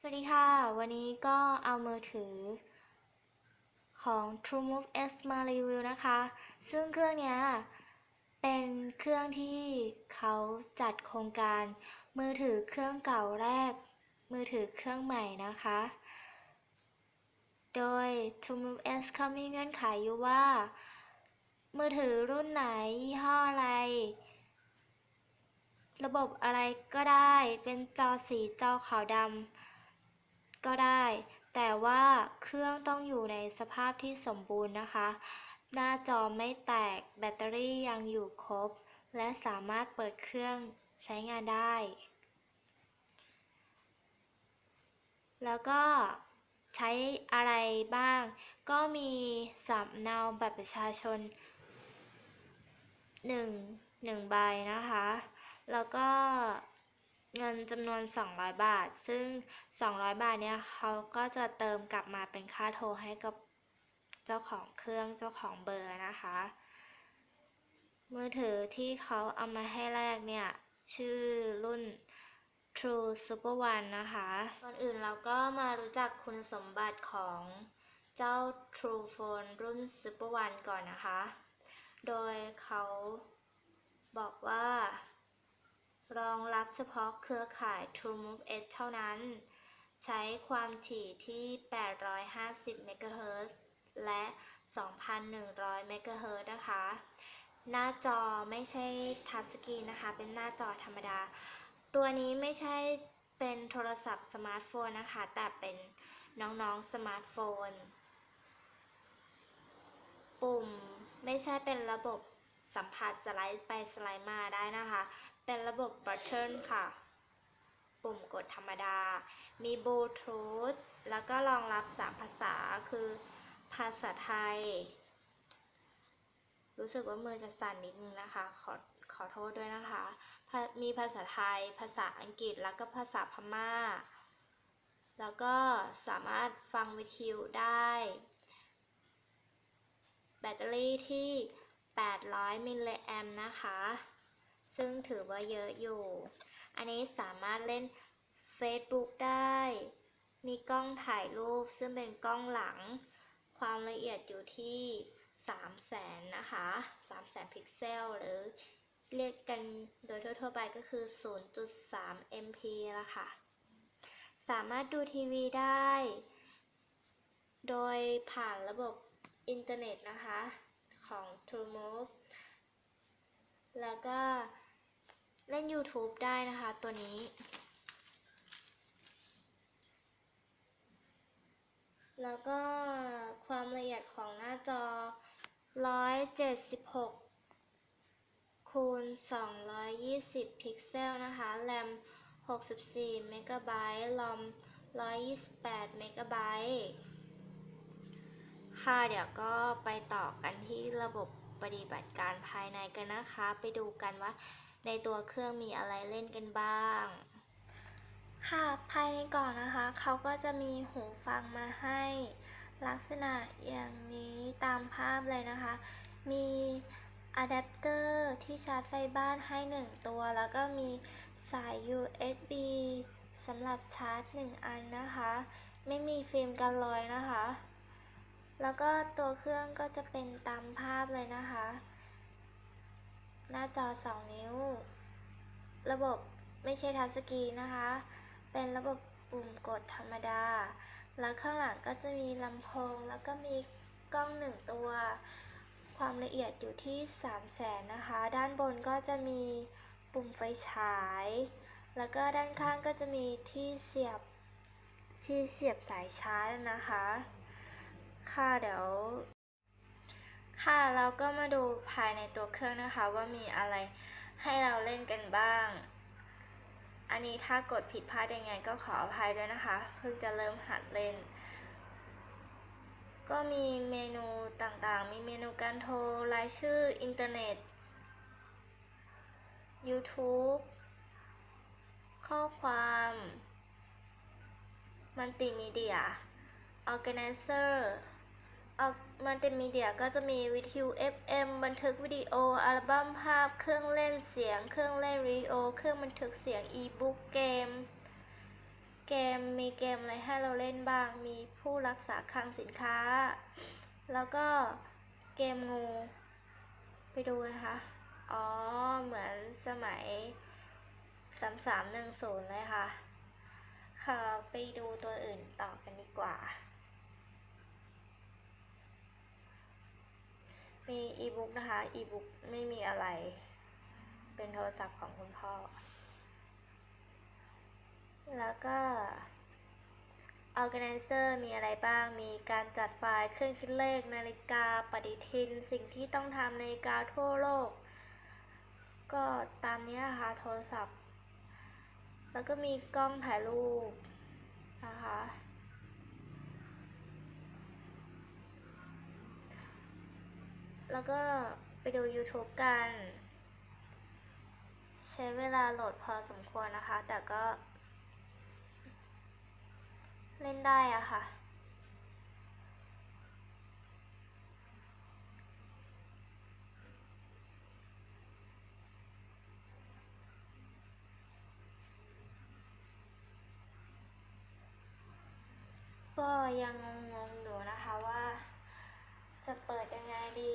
สวัสดีค่ะ วันนี้ก็เอามือถือของ TrueMove S มารีวิวนะคะ ซึ่งเครื่องเนี้ยเป็นเครื่องที่เขาจัดโครงการ มือถือเครื่องเก่าแรก มือถือเครื่องใหม่นะคะ โดย TrueMove S เขามีเงื่อนไขอยู่ว่า มือถือรุ่นไหนยี่ห้ออะไรระบบอะไรก็ได้ เป็นจอสีจอขาวดำ ก็ได้ แต่ว่าเครื่องต้องอยู่ในสภาพที่สมบูรณ์นะคะ หน้าจอไม่แตกแบตเตอรี่ยังอยู่ครบ และสามารถเปิดเครื่องใช้งานได้ แล้วก็ใช้อะไรบ้าง ก็มีสำเนาบัตรประชาชน 1 1 ใบนะคะ แล้วก็ เงินจำนวน 200 บาท ซึ่ง 200 บาทเนี่ยเขาก็จะเติมกลับมาเป็นค่าโทรให้กับเจ้าของเครื่องเจ้าของเบอร์นะคะ มือถือที่เขาเอามาให้แลกเนี่ย ชื่อรุ่น True Super One นะคะก่อนอื่นเราก็มารู้จักคุณสมบัติของเจ้า True Phone รุ่น Super One ก่อนนะคะ โดยเขาบอกว่า รองรับเฉพาะเครือข่าย TrueMove S เท่านั้น ใช้ความถี่ที่ 850เมกะเฮิรตและ 2,100เมกะเฮิรตนะคะ หน้าจอไม่ใช่ทัชสกรีนนะคะ เป็นหน้าจอธรรมดา ตัวนี้ไม่ใช่เป็นโทรศัพท์สมาร์ทโฟนนะคะ แต่เป็นน้องๆสมาร์ทโฟน ปุ่มไม่ใช่เป็นระบบสัมผัสสไลด์ไปสไลด์มาได้นะคะ เป็นระบบบัตเทิลค่ะ ปุ่มกดธรรมดา มีบลูทูธแล้วก็รองรับ 3 ภาษาคือภาษาไทย รู้สึกว่ามือจะสั่นนิดนึงนะคะ ขอขอโทษด้วยนะคะ มีภาษาไทย ภาษาอังกฤษแล้วก็ภาษาพม่า แล้วก็สามารถฟังวิทยุได้ แบตเตอรี่ที่ 800 มิลลิแอมนะคะ ซึ่งถือว่าเยอะอยู่ อันนี้สามารถเล่น Facebook ได้ มีกล้องถ่ายรูปซึ่งเป็นกล้องหลัง ความละเอียดอยู่ที่3 0 0 0 0นะคะ3 0 0 0 0พิกเซล หรือเรียกกันโดยทั่ว ๆ ไปก็คือ 0.3 MP ละค่ะ สามารถดูทีวีได้ โดยผ่านระบบอินเทอร์เน็ตนะคะ ของ TrueMove แล้วก็ เล่น YouTube ได้นะคะตัวนี้แล้วก็ความละเอียดของหน้าจอ 176 คูณ 220 พิกเซลนะคะ แรม 64 เมกะไบต์รอม 128 เมกะไบต์ค่ะเดี๋ยวก็ไปต่อกันที่ระบบปฏิบัติการภายในกันนะคะ ไปดูกันว่า ในตัวเครื่องมีอะไรเล่นกันบ้าง ค่ะ ภายในกล่องนะคะ เขาก็จะมีหูฟังมาให้ ลักษณะอย่างนี้ตามภาพเลยนะคะ มีอะแดปเตอร์ที่ชาร์จไฟบ้านให้ 1 ตัว แล้วก็มีสาย USB สำหรับชาร์จ 1 อันนะคะ ไม่มีฟิล์มกันรอยนะคะ แล้วก็ตัวเครื่องก็จะเป็นตามภาพเลยนะคะ หน้าจอ 2 นิ้ว ระบบไม่ใช่ทัชสกรีนนะคะ เป็นระบบปุ่มกดธรรมดา แล้วข้างหลังก็จะมีลำโพง แล้วก็มีกล้องหนึ่งตัว ความละเอียดอยู่ที่3 0 0แสนนะคะ ด้านบนก็จะมีปุ่มไฟฉาย แล้วก็ด้านข้างก็จะมีที่เสียบที่เสียบสายชาร์จนะคะ ค่ะเดี๋ยว ค่ะเราก็มาดูภายในตัวเครื่องนะคะว่ามีอะไรให้เราเล่นกันบ้าง อันนี้ถ้ากดผิดพลาดยังไงก็ขออภัยด้วยนะคะ เพิ่งจะเริ่มหัดเล่น ก็มีเมนูต่างๆ มีเมนูการโทรรายชื่ออินเทอร์เน็ต YouTube ข้อความมัลติมีเดีย Organizer ออกมัลติมีเดียก็จะมีวิทยุ FM บันทึกวิดีโอ อัลบั้มภาพ เครื่องเล่นเสียง เครื่องเล่นวิดีโอ เครื่องบันทึกเสียง อีบุ๊กเกม เกมมีเกมอะไรให้เราเล่นบ้าง มีผู้รักษาคลังสินค้า แล้วก็เกมงู ไปดูนะคะ อ๋อ เหมือนสมัยสามสามหนึ่งศูนย์เลยค่ะ ค่ะ ไปดูตัวอื่นต่อกันดีกว่า มีอีบุ๊กนะคะอีบุ๊กไม่มีอะไร เป็นโทรศัพท์ของคุณพ่อ แล้วก็ Organizer มีอะไรบ้าง มีการจัดไฟล์ เครื่องคิดเลข นาฬิกา ปฏิทิน สิ่งที่ต้องทำนาฬิกาทั่วโลก ก็ตามนี้นะคะ โทรศัพท์ แล้วก็มีกล้องถ่ายรูปนะคะ แล้วก็ไปดู YouTube กัน ใช้เวลาโหลดพอสมควรนะคะ แต่ก็ เล่นได้อะค่ะก็ยังงงๆอยู่นะคะว่า จะเปิดยังไงดี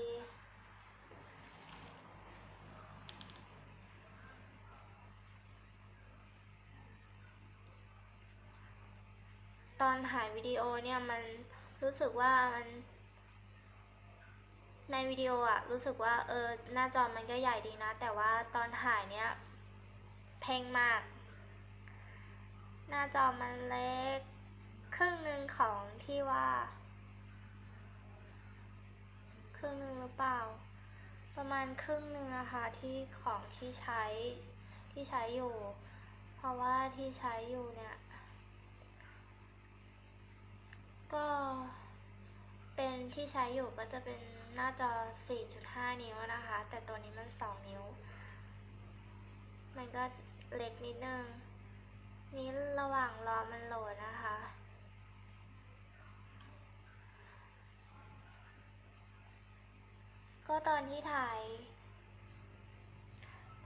ตอนถ่ายวิดีโอเนี่ยมันรู้สึกว่ามัน ในวิดีโออะรู้สึกว่าเออหน้าจอมันก็ใหญ่ดีนะ แต่ว่าตอนถ่ายเนี่ยเพ่งมาก หน้าจอมันเล็ก ครึ่งหนึ่งของที่ว่า รึ่งหนึ่งหรือเปล่า ประมาณครึ่งหนึ่งอะค่ะที่ของที่ใช้ที่ใช้อยู่ เพราะว่าที่ใช้อยู่เนี่ย ก็เป็นที่ใช้อยู่ก็จะเป็นหน้าจอ 4.5 นิ้วนะคะ แต่ตัวนี้มัน 2 นิ้ว มันก็เล็กนิดนึง นี้ระหว่างรอมันโหลดนะคะ ก็ตอนที่ถ่าย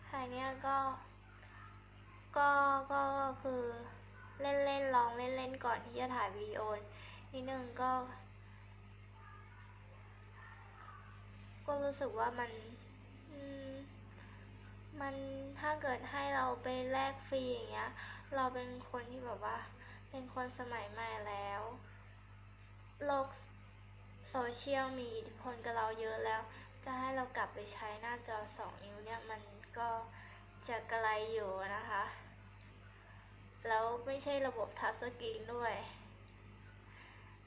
ถ่ายเนี่ยก็ ก็ก็คือเล่นเล่นลองเล่นเล่นก่อนที่จะถ่ายวิดีโอนิดนึงก็ ก็รู้สึกว่ามันมันถ้าเกิดให้เราไปแลกฟรีอย่างเงี้ย เราเป็นคนที่แบบว่า เป็นคนสมัยใหม่แล้ว โลกโซเชียลมีอิทธิพลกับเราเยอะแล้ว จะให้เรากลับไปใช้หน้าจอ 2 นิ้วเนี่ยมันก็จะไกลอยู่นะคะ แล้วไม่ใช่ระบบทัชสกรีนด้วย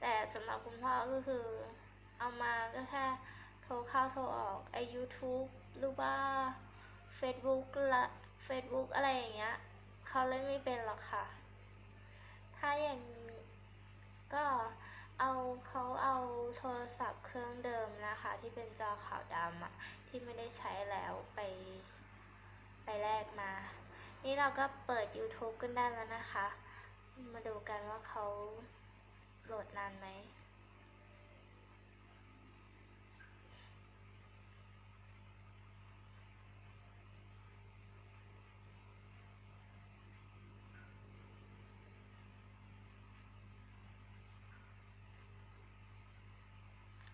แต่สำหรับคุณพ่อก็คือเอามาก็แค่โทรเข้าโทรออกไอ YouTube หรือว่า Facebook ละ Facebook อะไรอย่างเงี้ยเขาเล่นไม่เป็นหรอกค่ะ ถ้าอย่างก็เอาเขาเอาโทร ศัพท์เครื่องเดิมนะคะ ที่เป็นจอขาวดำที่ไม่ได้ใช้แล้วไปไปแลกมา นี่เราก็เปิด YouTube กันได้แล้วนะคะ มาดูกันว่าเขาโหลดนานไหม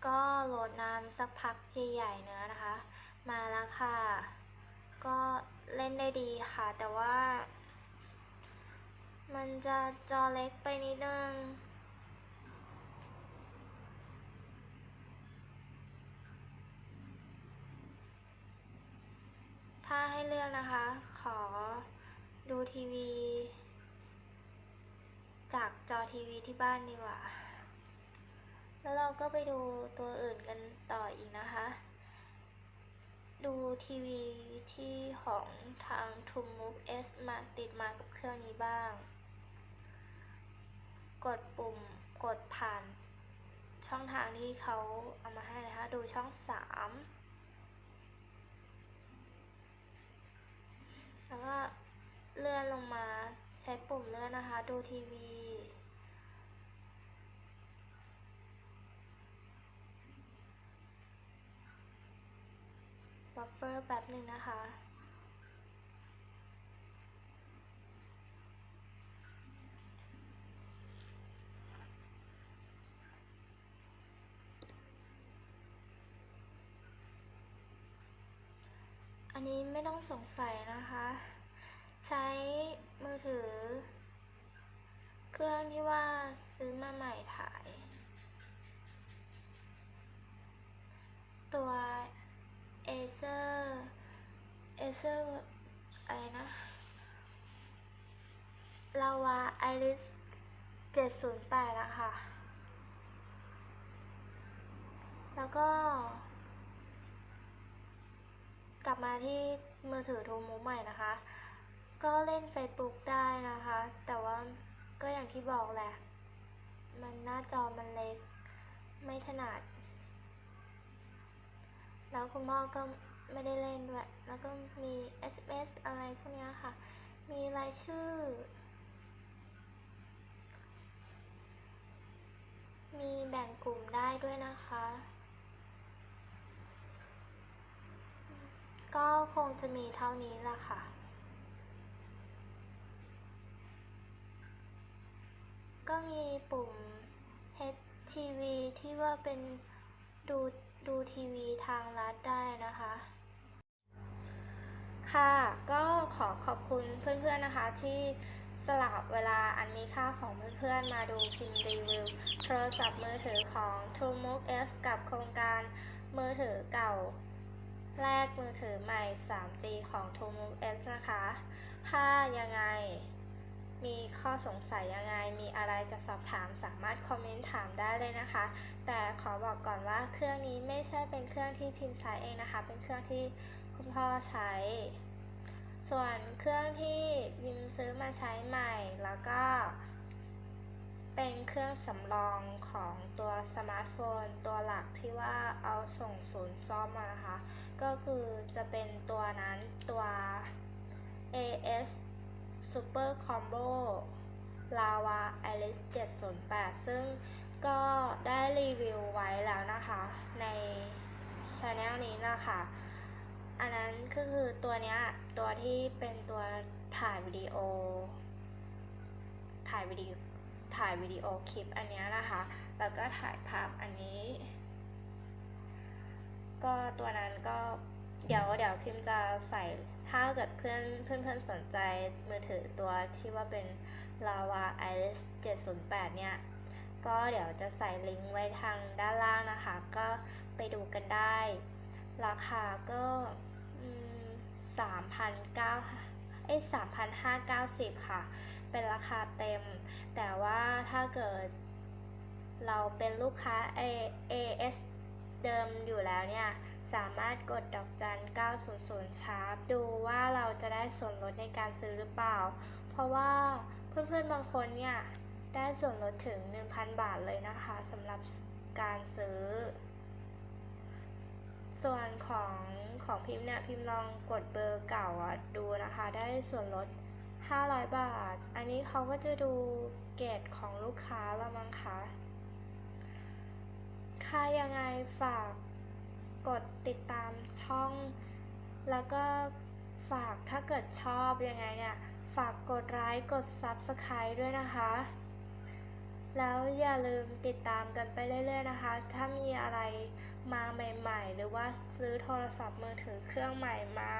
ก็โหลดนานสักพักใหญ่ๆเนื้อนะคะ มาแล้วค่ะ ก็เล่นได้ดีค่ะ แต่ว่า มันจะจอเล็กไปนิดนึงถ้าให้เลือกนะคะ ขอดูทีวี จากจอทีวีที่บ้านดีกว่า แล้วเราก็ไปดูตัวอื่นกันต่ออีกนะคะ ดูทีวีที่ของทาง True Move S มาติดมากับเครื่องนี้บ้าง กดปุ่มกดผ่าน ช่องทางที่เขาเอามาให้นะคะ ดูช่องสามแล้วก็เลื่อนลงมาใช้ปุ่มเลื่อนนะคะ ดูทีวี บัฟเฟอร์แป๊บหนึ่งนะคะ อันนี้ไม่ต้องสงสัยนะคะ ใช้มือถือ เครื่องที่ว่าซื้อมาใหม่ถ่าย ตัว Acer Acer อเซอร์อะไรนะลาวา Iris 708อะค่ะ แล้วก็ กลับมาที่มือถือโทโมใหม่นะคะ ก็เล่น Facebook ได้นะคะ แต่ว่าก็อย่างที่บอกแหละ มันหน้าจอมันเล็ก ไม่ถนัด แล้วคุณพ่อก็ไม่ได้เล่นด้วย แล้วก็มี SMS อะไรพวกนี้ค่ะ มีรายชื่อ มีแบ่งกลุ่มได้ด้วยนะคะ ก็คงจะมีเท่านี้ละค่ะก็มีปุ่ม HTV ที่ว่าเป็นดู ดูทีวีทางรัฐได้นะคะ ค่ะ ก็ขอขอบคุณเพื่อนๆนะคะที่สละเวลาอันมีค่าของเพื่อนๆมาดูพิมพ์รีวิว โทรศัพท์มือถือของ TrueMove S กับโครงการมือถือเก่า แลกมือถือใหม่ 3G ของ TrueMove S นะคะ ถ้ายังไง มีข้อสงสัยยังไง มีอะไรจะสอบถามสามารถคอมเมนต์ถามได้เลยนะคะ แต่ขอบอกก่อนว่าเครื่องนี้ไม่ใช่เป็นเครื่องที่พิมพ์ใช้เองนะคะ เป็นเครื่องที่คุณพ่อใช้ ส่วนเครื่องที่พิมซื้อมาใช้ใหม่แล้วก็ เป็นเครื่องสำรองของตัวสมาร์ทโฟน ตัวหลักที่ว่าเอาส่งศูนย์ซ่อมมานะคะ ก็คือจะเป็นตัวนั้นตัว AS Super Combo Lava Alice 708 ซึ่งก็ได้รีวิวไว้แล้วนะคะ ในช anel นี้นะคะ อันนั้นก็คือตัวเนี้ย ตัวที่เป็นตัวถ่ายวิดีโอ ถ่ายวิดีถ่ายวิดีโอคลิปอันนี้นะคะ แล้วก็ถ่ายภาพอันนี้ ก็ตัวนั้นก็ เดี๋ยวเดี๋ยวพิมจะใส่ถ้าเกิดเพื่อนเพื่อนเพื่อนสนใจมือถือตัวที่ว่าเป็น Lava Iris 708 เนี่ย ก็เดี๋ยวจะใส่ลิงก์ไว้ทางด้านล่างนะคะ ก็ไปดูกันได้ ราคาก็สามพันเก้าเอ้สามพันห้าเก้าสิบค่ะ เป็นราคาเต็ม แต่ว่าถ้าเกิด เราเป็นลูกค้า A AS เดิมอยู่แล้วเนี่ย สามารถกดดอกจัน 900 ชาร์ปดูว่าเราจะได้ส่วนลดในการซื้อหรือเปล่า เพราะว่าเพื่อนๆบางคนเนี่ยได้ส่วนลดถึง 1,000 บาทเลยนะคะสำหรับการซื้อ ส่วนของของพิมพ์เนี่ยพิมพ์ลองกดเบอร์เก่าดูนะคะ ได้ส่วนลด 500 บาท อันนี้เขาก็จะดูเกรดของลูกค้าละมั้งคะค่ะยังไงฝาก กดติดตามช่อง แล้วก็ฝากถ้าเกิดชอบยังไงเนี่ย ฝากกดไลค์กด Subscribe ด้วยนะคะ แล้วอย่าลืมติดตามกันไปเรื่อยๆนะคะ ถ้ามีอะไรมาใหม่ๆ หรือว่าซื้อโทรศัพท์มือถือเครื่องใหม่มา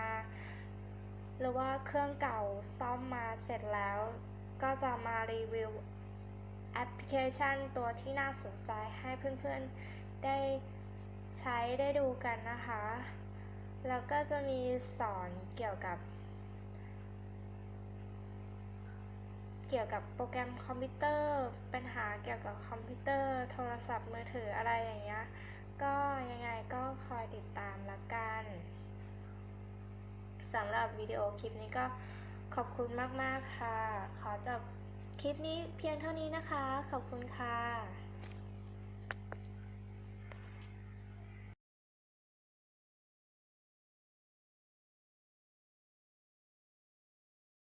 หรือว่าเครื่องเก่าซ่อมมาเสร็จแล้ว ก็จะมารีวิวแอปพลิเคชันตัวที่น่าสนใจให้เพื่อนๆได้ ใช้ได้ดูกันนะคะ แล้วก็จะมีสอนเกี่ยวกับ เกี่ยวกับโปรแกรมคอมพิวเตอร์ ปัญหาเกี่ยวกับคอมพิวเตอร์ โทรศัพท์มือถืออะไรอย่างเงี้ย ก็ยังไงก็คอยติดตามละกันสำหรับวิดีโอคลิปนี้ก็ขอบคุณมาก ๆ ค่ะ ขอจบคลิปนี้เพียงเท่านี้นะคะ ขอบคุณค่ะ